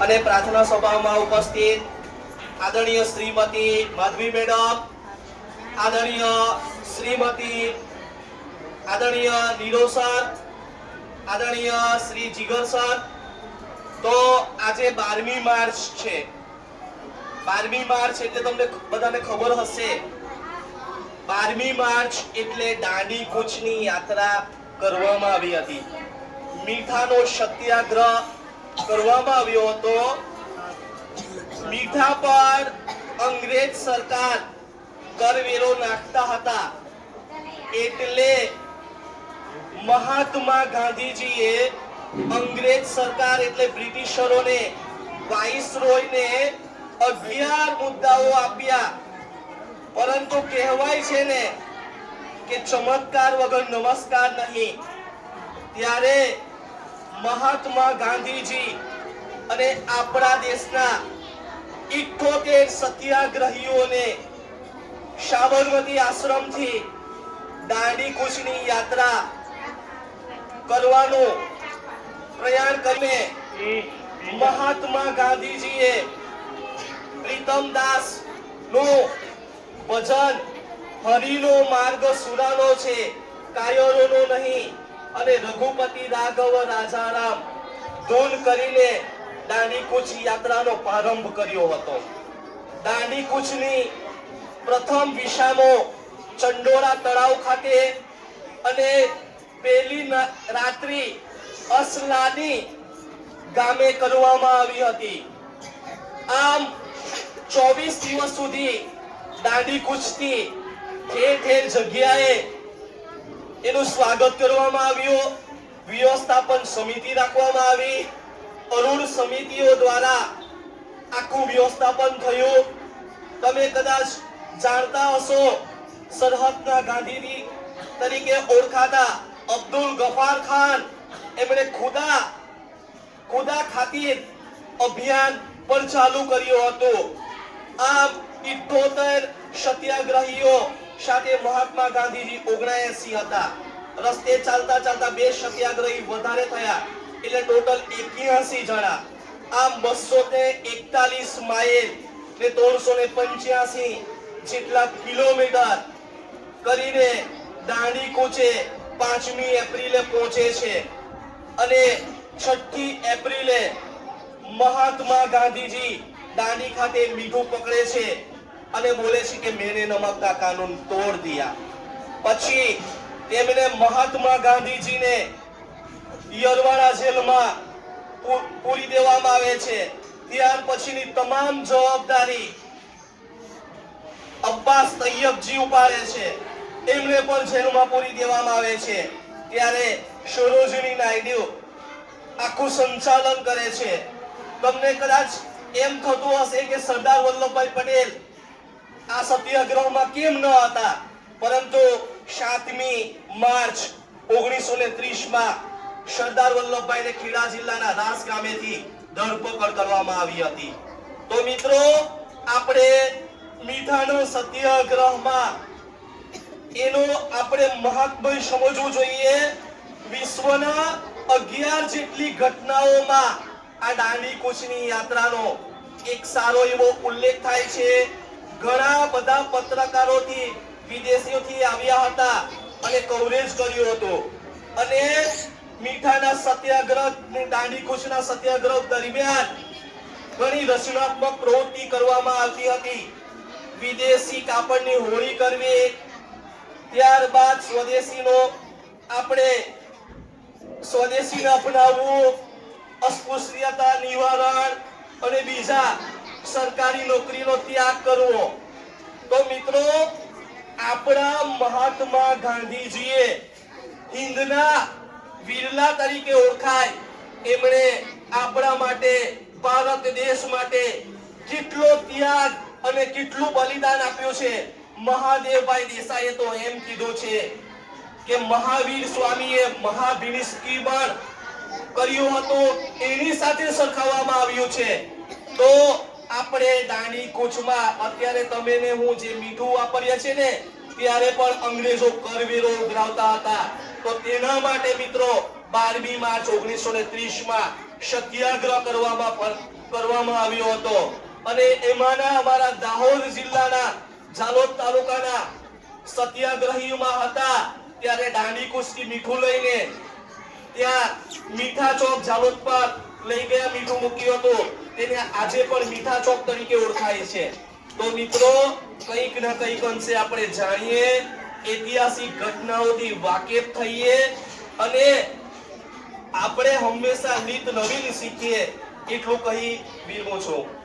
અને પ્રાર્થના સભામાં ઉપસ્થિત આદરણીય શ્રીમતી માધવી મેડમ, આદરણીય શ્રીમતી આદરણીય નીરો સર, આદરણીય શ્રી જીગર સર, તો આજે બારમી માર્ચ છે. બારમી માર્ચ એટલે તમને બધાને ખબર હશે. બારમી માર્ચ એટલે દાંડી કૂચની યાત્રા કરવામાં આવી હતી. મીઠાનો સત્યાગ્રહ કરવામાં આવ્યો હતો. મીઠા પર અંગ્રેજ સરકાર કરવેરો નાખતા હતા. એટલે મહાત્મા ગાંધીજીએ અંગ્રેજ સરકાર એટલે બ્રિટિશરોને, વાઇસરોયને અગિયાર મુદ્દાઓ આપ્યા. પરંતુ કહેવાય છે ને કે ચમત્કાર વગર નમસ્કાર નહીં. ત્યારે મહાત્મા ગાંધીજી અને આપણા દેશના ઇઠોતેર સત્યાગ્રહીઓને સાબરમતી આશ્રમથી દાંડી કૂચની યાત્રા કરવાનું પ્રયાણ કરીને મહાત્મા ગાંધીજીએ પ્રીતમ દાસનું ભજન, હરિનો માર્ગ સુરાનો છે, કાયરોનો નહીં. અને રઘુપતિ રાઘવ રાજારામ ધૂન કરીને દાંડી કૂચ યાત્રાનો પ્રારંભ કર્યો હતો. દાંડી કૂચની પ્રથમ વિશામો ચંડોળા તળાવ ખાતે અને પહેલી રાત્રિ અસલાની ગામે કરવામાં આવી હતી. આમ ચોવીસ દિવસ સુધી દાંડી કૂચથી ઠેર ઠેર જગ્યાએ એનું સ્વાગત કરવામાં આવ્યું. વ્યવસ્થાપન સમિતિ રાખવામાં આવી. અરુણ સમિતિઓ દ્વારા આખું વ્યવસ્થાપન થયું. તમે કદાચ જાણતા હશો, સરહદના ગાંધીજી તરીકે ઓળખાતા અબ્દુલ ગફાર ખાન. એમણે ખુદા ખુદા ખાતીર અભિયાન પણ ચાલુ કર્યું હતું. આમ ઇઠોતેર સત્યાગ્રહીઓ સાથે મહાત્મા ગાંધીજી ઓગણએસી હતા. રસ્તે ચાલતા ચાલતા બે સત્યાગ્રહી વધારે થયા, એટલે ટોટલ એક્યાસી જણા. આમ બસો ને એકતાલીસ માઇલ ને ત્રણસો ને પંચ્યાસી જેટલા કિલોમીટર કરીને દાંડી કૂચે પાંચમી એપ્રિલે પહોંચે છે. અને છઠ્ઠી એપ્રિલે મહાત્મા ગાંધીજી દાંડી ખાતે મીઠું પકડે છે. અને બોલે છે કે મેને નમક કાનૂન તોડ દિયા. પછી તેમણે મહાત્મા ગાંધીજીને યરવાડા જેલમાં પૂરી દેવામાં આવે છે. ત્યાર પછીની તમામ જવાબદારી અબ્બાસ તૈયબજી ઉપાડે છે. એમને પણ જેલમાં પૂરી દેવામાં આવે છે. ત્યારે સરોજની નાયડુ આખું સંચાલન કરે છે. તમને કદાચ એમ થતું હશે કે સરદાર વલ્લભભાઈ પટેલ આ સત્યાગ્રહમાં કેમ ન હતા? પરંતુ સાતમી માર્ચ ઓગણીસો ને ત્રીસમાં સરદાર વલ્લભભાઈને ખેડા જિલ્લાના રાસ ગામેથી ધરપકડ કરવામાં આવી હતી. તો મિત્રો, આપણે મીઠાનો સત્યાગ્રહમાં એનો આપણે મહાત્મય સમજવું જોઈએ. વિશ્વના અગિયાર જેટલી ઘટનાઓમાં આ દાંડી કૂચની યાત્રાનો એક સારો એવો ઉલ્લેખ થાય છે. ઘણા બધા પત્રકારોથી વિદેશીઓથી આવ્યા હતા અને કવરેજ કર્યો હતો. અને મીઠાના સત્યાગ્રહ દાંડી કૂચના સત્યાગ્રહ દરમિયાન ઘણી રચનાત્મક પ્રવૃત્તિ કરવામાં આવતી હતી. વિદેશી કાપડની હોળી કરવી, ત્યારબાદ સ્વદેશીનો આપણે સ્વદેશીને અપનાવવું, અસ્પૃશ્યતા નિવારણ અને બીજા સરકારી નોકરીનો ત્યાગ કરવો. તો મિત્રો, આપણા મહાત્મા ગાંધીજીએ હિંદના વિરલા તરીકે ઓળખાય. એમણે આપણા માટે, ભારત દેશ માટે કેટલો ત્યાગ અને કેટલું બલિદાન આપ્યું છે. મહાદેવભાઈ દેસાઈએ તો એમ કીધું છે કે મહાવીર સ્વામીએ મહાભિનિષ્કી પણ કર્યું હતું. એની સાથે સરખાવવામાં આવ્યું છે. તો આપણે દાણી કૂચમાં, અત્યારે તમે ને હું જે મીઠું વાપરીએ છે ને, ત્યારે પણ અંગ્રેજો કરવેરો ઉઘરાવતા હતા. તો તેના માટે મિત્રો, બારમી માર્ચ ઓગણીસો ને ત્રીસમાં સત્યાગ્રહ કરવામાં કરવામાં આવ્યો હતો. અને એમાંના અમારા દાહોદ જિલ્લાના ઝાલોદ તાલુકાના સત્યાગ્રહીમાં હતા. ત્યારે દાંડી કુસ્તી મીઠું લઈને ત્યાં મીઠા ચોક ઝાલોદ પર લઈ ગયા, મીઠું મૂક્યું હતું. તેને આજે પણ મીઠા ચોક તરીકે ઓળખાય છે. તો મિત્રો, કંઈક ના કંઈક અંશે આપણે જાણીએ, ઐતિહાસિક ઘટનાઓથી વાકેફ થઈએ અને આપણે હંમેશા નિત નવીન શીખીએ, એટલું કહી વિરમું છું.